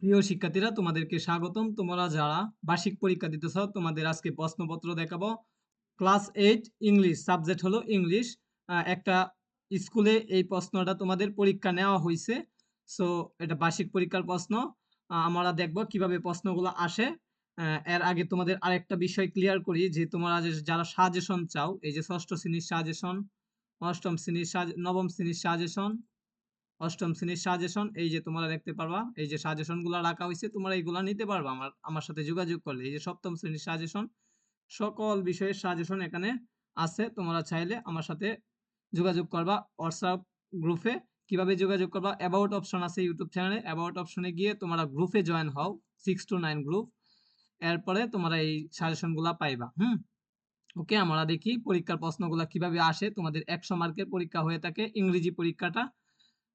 প্রিয় শিক্ষার্থীরা, তোমাদেরকে স্বাগতম। তোমরা যারা বার্ষিক পরীক্ষা দিতেছ, তোমাদের আজকে প্রশ্নপত্র দেখাবো। Class eight, English. সাবজেক্ট হলো ইংলিশ। একটা স্কুলে এই প্রশ্নটা তোমাদের পরীক্ষা নেওয়া হয়েছে সো, এটা বার্ষিক পরীক্ষার প্রশ্ন। আমরা দেখব কীভাবে প্রশ্নগুলো আসে। এর আগে তোমাদের আরেকটা বিষয় ক্লিয়ার করি, যে তোমরা যারা সাজেশন চাও, এই যে ষষ্ঠ শ্রেণির সাজেশন, অষ্টম শ্রেণির নবম শ্রেণির সাজেশন অষ্টম শ্রেণির সাজেশন এই যে তোমরা দেখতে পারবা, এই যে সাজেশনগুলা রাখা হয়েছে তোমরা এইগুলা নিতে পারবা আমার আমার সাথে যোগাযোগ করলে। এই যে সপ্তম শ্রেণির সাজেশন সকল বিষয়ের সাজেশন এখানে আছে, তোমরা চাইলে আমার সাথে যোগাযোগ করবা হোয়াটসঅ্যাপ গ্রুপে কীভাবে যোগাযোগ করবা? অ্যাবাউট অপশন আছে ইউটিউব চ্যানেলে অ্যাবাউট অপশনে গিয়ে তোমরা গ্রুপে জয়েন হও সিক্স টু নাইন গ্রুপ এরপরে তোমরা এই সাজেশনগুলা পাইবা, হুম? ওকে আমরা দেখি পরীক্ষার প্রশ্নগুলা কীভাবে আসে। তোমাদের একশো মার্কের পরীক্ষা হয়ে থাকে, ইংরেজি পরীক্ষাটা।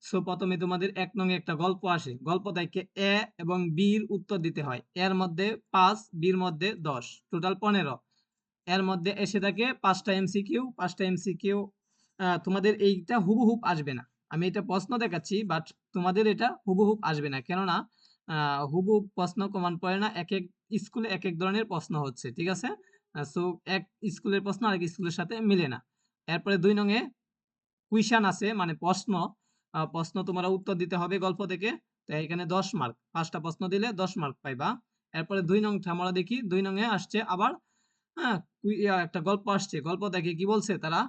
সো প্রথমে তোমাদের এক নং একটা গল্প আসে। গল্প থেকে এ এবং বির উত্তর দিতে হয়। এর মধ্যে পাঁচ, বির মধ্যে দশ, টোটাল পনেরো। এর মধ্যে এসে থাকে পাঁচটা এমসিকিউ পাঁচটা এমসিকিউ তোমাদের এইটা হুবহুব আসবে না। আমি এটা প্রশ্ন দেখাচ্ছি বাট তোমাদের এটা হুবহুব আসবে না। কেননা হুবহুব প্রশ্ন কমান পড়ে না এক এক স্কুলে এক এক ধরনের প্রশ্ন হচ্ছে, ঠিক আছে? সো এক স্কুলের প্রশ্ন আরেক স্কুলের সাথে মিলে না। এরপরে দুই নঙে কুইশন আছে মানে প্রশ্ন। প্রশ্ন তোমরা উত্তর দিতে হবে গল্প থেকে। তো এখানে দশ মার্ক পাঁচটা প্রশ্ন দিলে দশ মার্ক পাইবা। এরপরে দুই নং আমরা দেখি, দুই নংয়ে আসছে আবার হ্যাঁ একটা গল্প আসছে। গল্প দেখে কি বলছে তারা?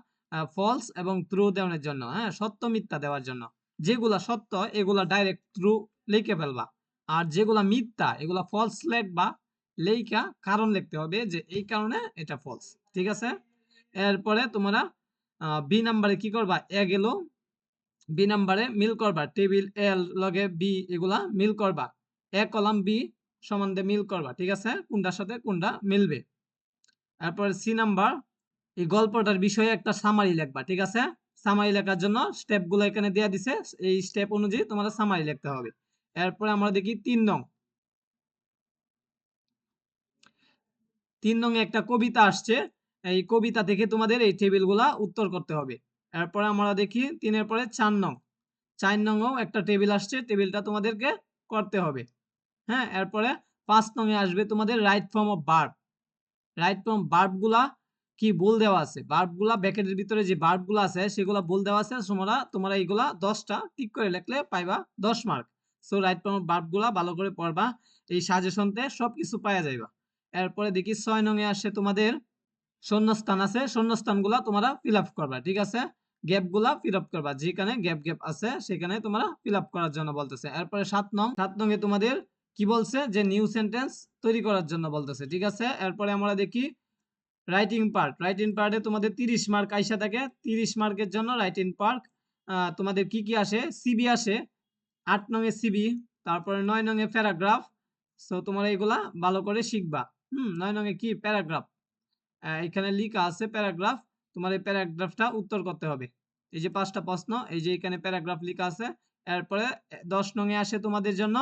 ফলস এবং ট্রু দেওয়ার জন্য হ্যাঁ সত্য মিথ্যা দেওয়ার জন্য। যেগুলা সত্য, এগুলা ডাইরেক্ট ট্রু লিখে ফেলবা। আর যেগুলা মিথ্যা, এগুলা ফলস লিখবা, লেখা কারণ লিখতে হবে যে এই কারণে এটা ফলস ঠিক আছে? এরপরে তোমরা বি নাম্বারে কি করবা? এ গেল বি নাম্বারে মিল করবা। টেবিল, এল, লগে বি এগুলা মিল করবা। এ কলাম বি সম্বন্ধে মিল করবা, ঠিক আছে? কোনটার সাথে কোনটা মিলবে? তারপর সি নাম্বার, এই গল্পটার বিষয়ে একটা সামারি লিখবা, ঠিক আছে? সামারি লেখার জন্য স্টেপগুলো এখানে দেয়া দিছে, এই স্টেপ অনুযায়ী তোমার সামারি লিখতে হবে। এরপরে আমরা দেখি তিন নং। তিন নং একটা কবিতা আসছে, এই কবিতা থেকে তোমাদের এই টেবিলগুলা উত্তর করতে হবে। এরপরে আমরা দেখি তিনের পরে চার নং। চার নংও একটা টেবিল আসছে টেবিলটা তোমাদেরকে করতে হবে। হ্যাঁ এরপরে পাঁচ নংয়ে আসবে তোমাদের right form of verb right form বার্বগুলা কি ভুল দেওয়া আছে? বার্বগুলা ব্যাকেটের ভিতরে যে বার্বগুলো আছে, সেগুলা বল দেওয়া আছে, তোমরা তোমরা এইগুলা দশটা ঠিক করে লিখলে পাইবা দশ mark so right form of বার্বগুলা ভালো করে পড়বা, এই সাজেশনতে সব কিছু পাওয়া যাইবা। এরপরে দেখি ছয় নংয়ে আসে তোমাদের শূন্যস্থান আছে, শূন্যস্থানগুলা তোমরা ফিল আপ করবা, ঠিক আছে? গ্যাপগুলা ফিল আপ করবা, যেখানে গ্যাপ গ্যাপ আছে, সেখানে তোমরা ফিল আপ করার জন্য বলতেছে। এরপরে সাত নং সাত নং এ তোমাদের কি বলছে? যে নিউ সেন্টেন্স তৈরি করার জন্য বলতেছে, ঠিক আছে? এরপরে আমরা দেখি রাইটিং পার্ট রাইটিং পার্টে তোমাদের তিরিশ মার্ক আইসা থাকে, তিরিশ মার্কের জন্য রাইটিং পার্ট তোমাদের কি কি আসে? সিবি আসে, আট নং এ সিবি তারপরে নয় নং এ প্যারাগ্রাফ সো তোমরা এগুলা ভালো করে শিখবা। হুম, নয় নং এ কি? প্যারাগ্রাফ এখানে লেখা আছে প্যারাগ্রাফ, তোমার এই প্যারাগ্রাফটা উত্তর করতে হবে। এই যে পাঁচটা প্রশ্ন, এই যে এখানে প্যারাগ্রাফ লেখা আছে, এরপরে দশ নং এ আসে তোমাদের জন্য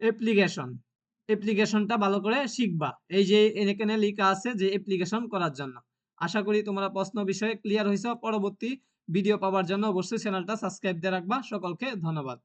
অ্যাপ্লিকেশন অ্যাপ্লিকেশনটা ভালো করে শিখবা। এই যে এখানে লিখা আছে যে অ্যাপ্লিকেশন করার জন্য। আশা করি তোমরা প্রশ্ন বিষয়ে ক্লিয়ার হয়েছে পরবর্তী ভিডিও পাওয়ার জন্য অবশ্যই চ্যানেলটা সাবস্ক্রাইব দিয়ে রাখবা। সকলকে ধন্যবাদ।